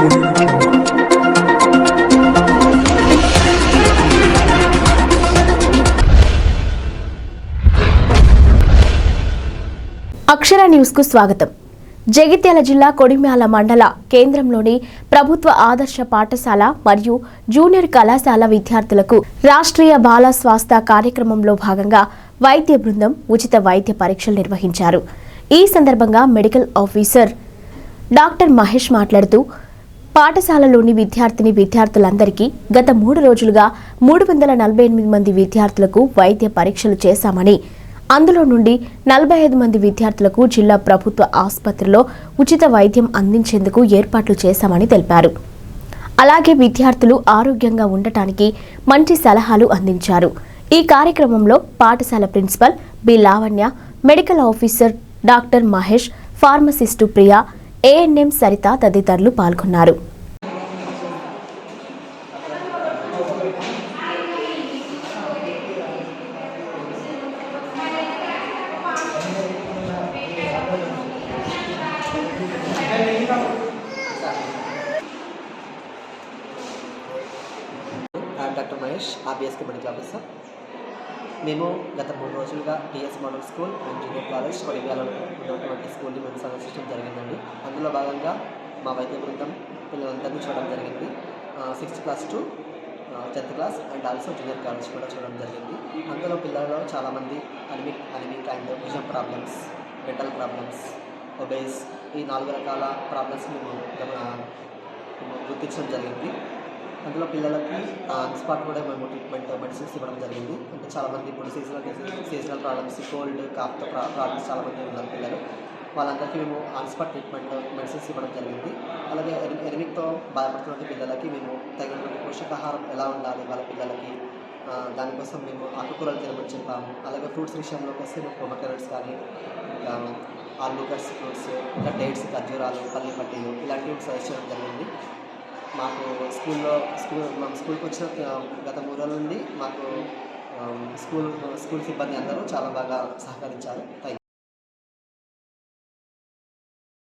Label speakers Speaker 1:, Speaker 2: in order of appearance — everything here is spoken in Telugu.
Speaker 1: అక్షర న్యూస్కు స్వాగతం. జగిత్యాల జిల్లా కొడిమ్యాల మండల కేంద్రంలోని ప్రభుత్వ ఆదర్శ పాఠశాల మరియు జూనియర్ కళాశాల విద్యార్థులకు రాష్ట్రీయ బాల స్వాస్థ్య కార్యక్రమంలో భాగంగా వైద్య బృందం ఉచిత వైద్య పరీక్షలు నిర్వహించారు. ఈ సందర్భంగా మెడికల్ ఆఫీసర్ డాక్టర్ మహేష్ మాట్లాడుతూ పాఠశాలలోని విద్యార్థిని విద్యార్థులందరికీ గత మూడు రోజులుగా మూడు వందల నలభై ఎనిమిది మంది విద్యార్థులకు వైద్య పరీక్షలు చేశామని అందులో నుండి నలభై ఐదు మంది విద్యార్థులకు జిల్లా ప్రభుత్వ ఆసుపత్రిలో ఉచిత వైద్యం అందించేందుకు ఏర్పాట్లు చేశామని తెలిపారు. అలాగే విద్యార్థులు ఆరోగ్యంగా ఉండటానికి మంచి సలహాలు అందించారు. ఈ కార్యక్రమంలో పాఠశాల principal B Lavanya medical officer doctor Mahesh pharmacist Priya ANM Saritha తదితరులు పాల్గొన్నారు.
Speaker 2: I am doctor Mahesh RBSK medical officer మేము గత మూడు రోజులుగా TS model school and junior college కొడియాలలో ఉన్నటువంటి స్కూల్ని మేము సందర్శించడం జరిగిందండి. అందులో భాగంగా మా వైద్య బృందం పిల్లలందరినీ చూడడం జరిగింది. Sixth class to tenth class and also junior college కూడా చూడడం జరిగింది. అందులో పిల్లలలో చాలామంది anaemic anaemic and vision problems mental problems obese ఈ నాలుగు రకాల ప్రాబ్లమ్స్ గమ- మేము గుర్తించడం జరిగింది. అందులో పిల్లలకి స్పాట్ కూడా మేము ట్రీట్మెంట్ మెడిసిన్స్ ఇవ్వడం జరిగింది. అంటే చాలామంది ఇప్పుడు సీజనల్ సీజనల్ ప్రాబ్లమ్స్ కోల్డ్ కాఫ్తో ప్రాబ్లమ్స్ చాలామంది ఉన్నారు పిల్లలు. వాళ్ళందరికీ మేము ఆన్స్పాట్ ట్రీట్మెంట్ మెడిసిన్స్ ఇవ్వడం జరిగింది. అలాగే ఎని- బాధపడుతున్న పిల్లలకి మేము తగినటువంటి పోషకాహారం ఎలా ఉండాలి వాళ్ళ పిల్లలకి? దానికోసం మేము ఆకుకూరలు తినమని చెప్పాము. అలాగే ఫ్రూట్స్ విషయంలోకి వస్తే మేము పొమకరెట్స్ కానీ ఇంకా ఆల్బుకర్స్ ఫ్రూట్స్ ఇంకా డేట్స్ ఖర్జూరాలు పల్లి పట్టీలు ఇలాంటివి సజెస్ట్ చేయడం జరిగింది. మాకు స్కూల్లో స్కూల్ మా స్కూల్కి వచ్చిన గత మూడు రోజుల నుండి మాకు స్కూల్ స్కూల్ సిబ్బంది అందరూ చాలా బాగా సహకరించారు. Thank you